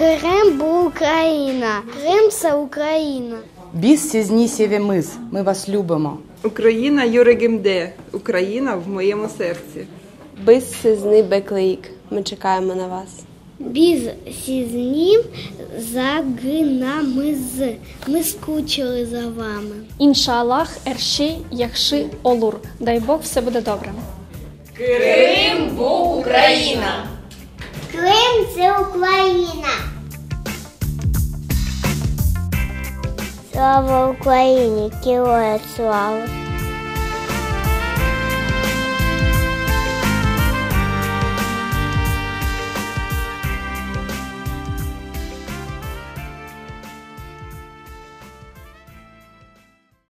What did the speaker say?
Крим був Україна. Крим це Україна. Біз сізнісєві мис. Ми вас любимо. Україна Юрегемде, Україна в моєму серці. Biz sizni bekleyik. Ми чекаємо на вас. Біз сізнім загинамиз. Ми скучили за вами. Іншаллах, ерші, яхши, олур. Дай Бог, все буде добре. Крим був Україна. Крим це Україна. 说不可以，你给我说。